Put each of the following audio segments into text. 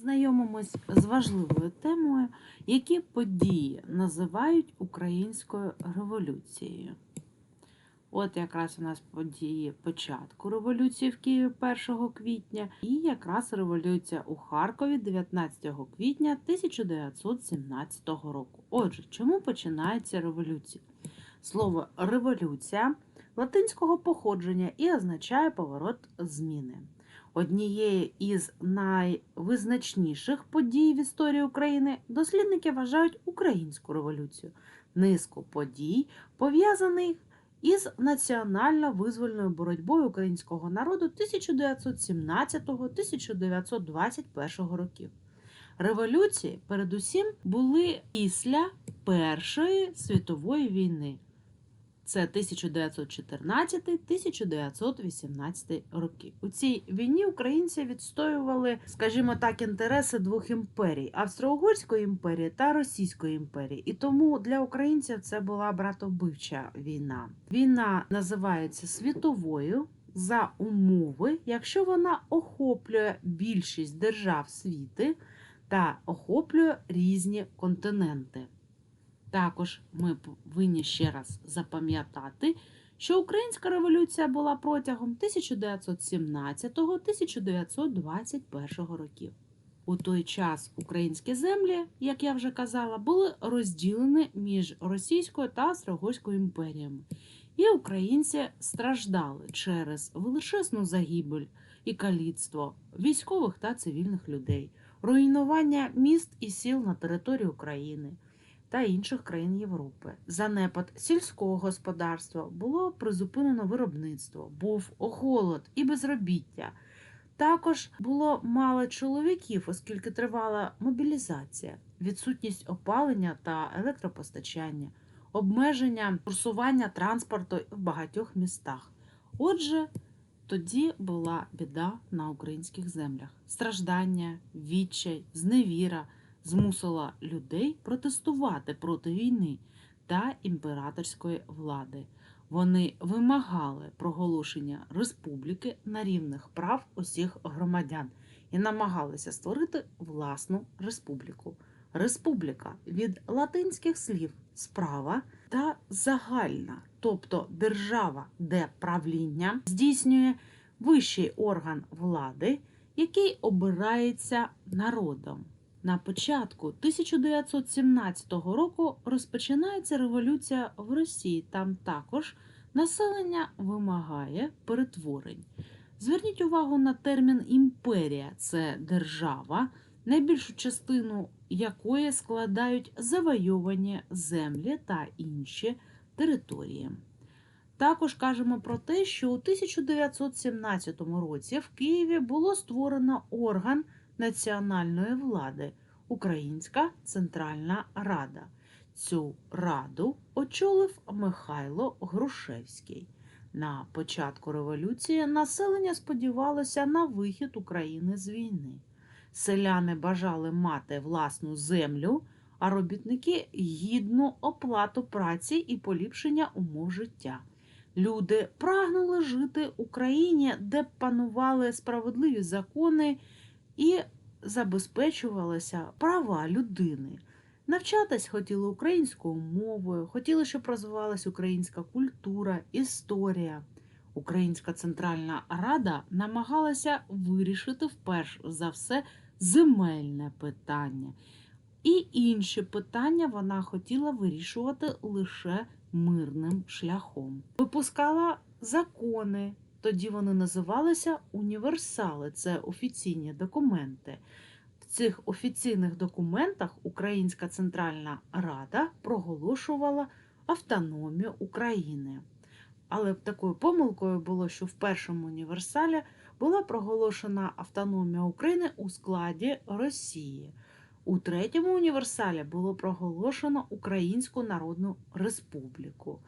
знайомимось з важливою темою, які події називають українською революцією. От якраз у нас події початку революції в Києві 1 квітня, і якраз революція у Харкові 19 квітня 1917 року. Отже, чому починається революція? Слово революція латинського походження і означає поворот зміни. Однією із найвизначніших подій в історії України дослідники вважають українську революцію, низку подій, пов'язаних із національно-визвольною боротьбою українського народу 1917-1921 років. Революції, передусім, були після Першої світової війни. Це 1914-1918 роки. У цій війні українці відстоювали, скажімо так, інтереси двох імперій Австро-Угорської імперії та Російської імперії. І тому для українців це була братовбивча війна. Війна називається світовою за умови, якщо вона охоплює більшість держав світи та охоплює різні континенти. Також ми повинні ще раз запам'ятати, що українська революція була протягом 1917-1921 років. У той час українські землі, як я вже казала, були розділені між Російською та Австро-Угорською імперіями, і українці страждали через величезну загибель і каліцтво військових та цивільних людей, руйнування міст і сіл на території України та інших країн Європи. Занепад сільського господарства було призупинено виробництво, був голод і безробіття. Також було мало чоловіків, оскільки тривала мобілізація, відсутність опалення та електропостачання, обмеження курсування транспорту в багатьох містах. Отже, тоді була біда на українських землях: страждання, відчай, зневіра змусила людей протестувати проти війни та імператорської влади. Вони вимагали проголошення республіки на рівних прав усіх громадян і намагалися створити власну республіку. Республіка від латинських слів справа та загальна, тобто держава, де правління здійснює вищий орган влади, який обирається народом. На початку 1917 року розпочинається революція в Росії. Там також населення вимагає перетворень. Зверніть увагу на термін імперія це держава, найбільшу частину якої складають завойовані землі та інші території. Також кажемо про те, що у 1917 році в Києві було створено орган національної влади Українська Центральна Рада. Цю раду очолив Михайло Грушевський. На початку революції населення сподівалося на вихід України з війни. Селяни бажали мати власну землю, а робітники гідну оплату праці і поліпшення умов життя. Люди прагнули жити в Україні, де панували справедливі закони і забезпечувалися права людини. Навчатись хотіли українською мовою, хотіли, щоб розвивалася українська культура, історія. Українська Центральна Рада намагалася вирішити вперше за все земельне питання. І інші питання вона хотіла вирішувати лише мирним шляхом. Випускала закони, тоді вони називалися універсали, це офіційні документи. В цих офіційних документах Українська Центральна Рада проголошувала автономію України. Але такою помилкою було, що в першому універсалі була проголошена автономія України у складі Росії. У третьому універсалі було проголошено Українську Народну Республіку.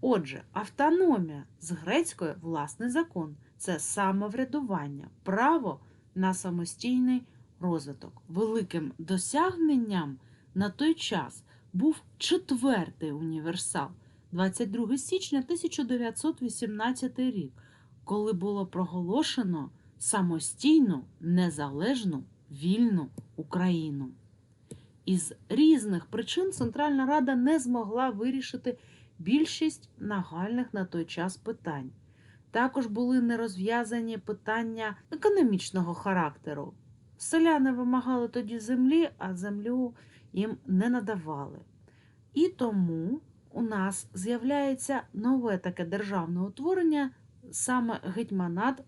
Отже, автономія з грецької власний закон це самоврядування, право на самостійний розвиток. Великим досягненням на той час був четвертий універсал 22 січня 1918 рік, коли було проголошено самостійну незалежну вільну Україну. Із різних причин Центральна Рада не змогла вирішити більшість нагальних на той час питань. Також були нерозв'язані питання економічного характеру. Селяни вимагали тоді землі, а землю їм не надавали. І тому у нас з'являється нове таке державне утворення, саме гетьманат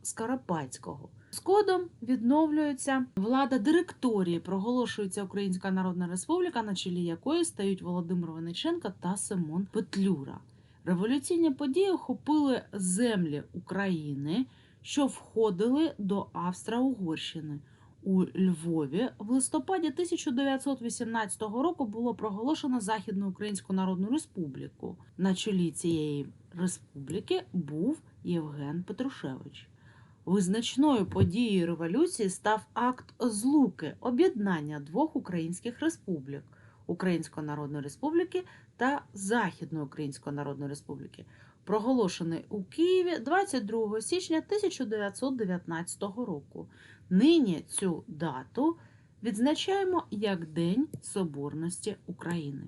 Згодом відновлюється влада директорії, проголошується Українська Народна Республіка, на чолі якої стають Володимир Вениченко та Симон Петлюра. Революційні події охопили землі України, що входили до Австро-Угорщини. У Львові в листопаді 1918 року було проголошено Західну Українську Народну Республіку. На чолі цієї республіки був Євген Петрушевич. Визначною подією революції став акт злуки об'єднання двох українських республік Української Народної Республіки та Західної Української Народної Республіки, проголошений у Києві 22 січня 1919 року. Нині цю дату відзначаємо як День Соборності України.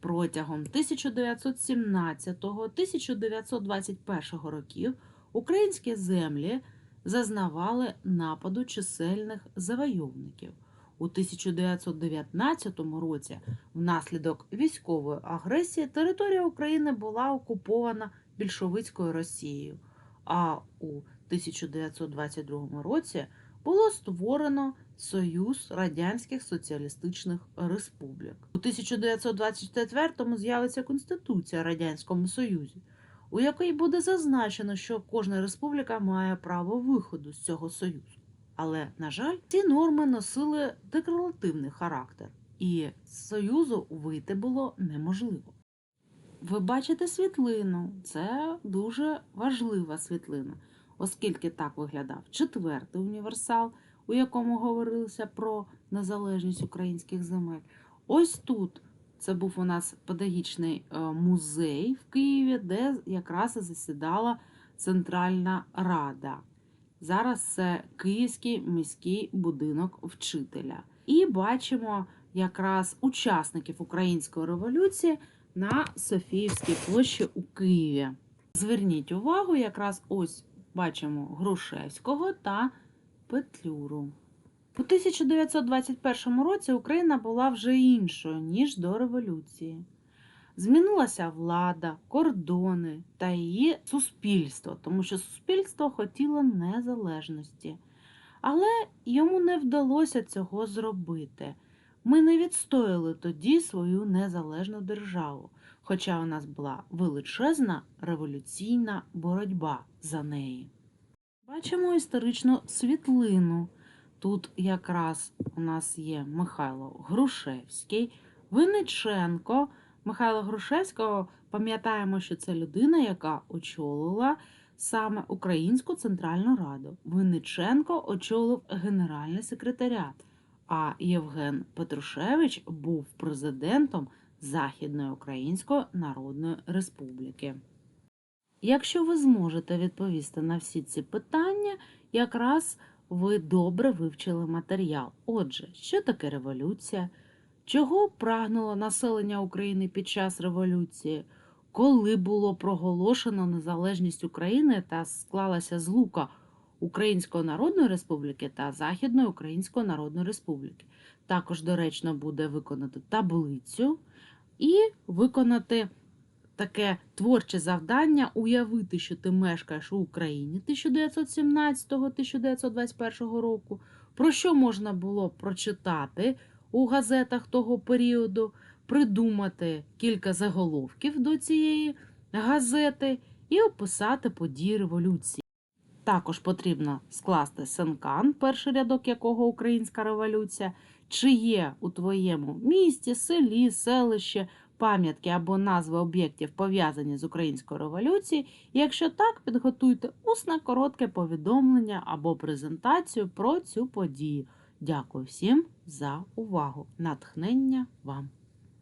Протягом 1917-1921 років українські землі зазнавали нападу чисельних завойовників. У 1919 році внаслідок військової агресії територія України була окупована більшовицькою Росією, а у 1922 році було створено Союз Радянських Соціалістичних Республік. У 1924-му з'явиться Конституція Радянському Союзі, у якій буде зазначено, що кожна республіка має право виходу з цього союзу. Але, на жаль, ці норми носили декларативний характер, і з союзу вийти було неможливо. Ви бачите світлину, це дуже важлива світлина, оскільки так виглядав четвертий універсал, у якому говорилося про незалежність українських земель. Ось тут це був у нас педагогічний е, музей в Києві, де якраз і засідала Центральна Рада. Зараз це Київський міський будинок вчителя. І бачимо якраз учасників української революції на Софіївській площі у Києві. Зверніть увагу, якраз ось бачимо Грушевського та Петлюру. У 1921 році Україна була вже іншою, ніж до революції. Змінилася влада, кордони та її суспільство, тому що суспільство хотіло незалежності. Але йому не вдалося цього зробити. Ми не відстояли тоді свою незалежну державу, хоча у нас була величезна революційна боротьба за неї. Бачимо історичну світлину. Тут якраз у нас є Михайло Грушевський, Винниченко. Михайла Грушевського пам'ятаємо, що це людина, яка очолила саме Українську Центральну Раду. Винниченко очолив Генеральний секретаріат, а Євген Петрушевич був президентом Західної Української Народної Республіки. Якщо ви зможете відповісти на всі ці питання, якраз ви добре вивчили матеріал. Отже, що таке революція? Чого прагнуло населення України під час революції? Коли було проголошено незалежність України та склалася злука Української Народної Республіки та Західної Української Народної Республіки? Також доречно буде виконати таблицю і виконати таке творче завдання уявити, що ти мешкаєш у Україні 1917-1921 року, про що можна було прочитати у газетах того періоду, придумати кілька заголовків до цієї газети і описати події революції. Також потрібно скласти сенкан, перший рядок якого Українська революція, чи є у твоєму місті, селі, селище, пам'ятки або назви об'єктів пов'язані з українською революцією. Якщо так, підготуйте усне коротке повідомлення або презентацію про цю подію. Дякую всім за увагу! Натхнення вам!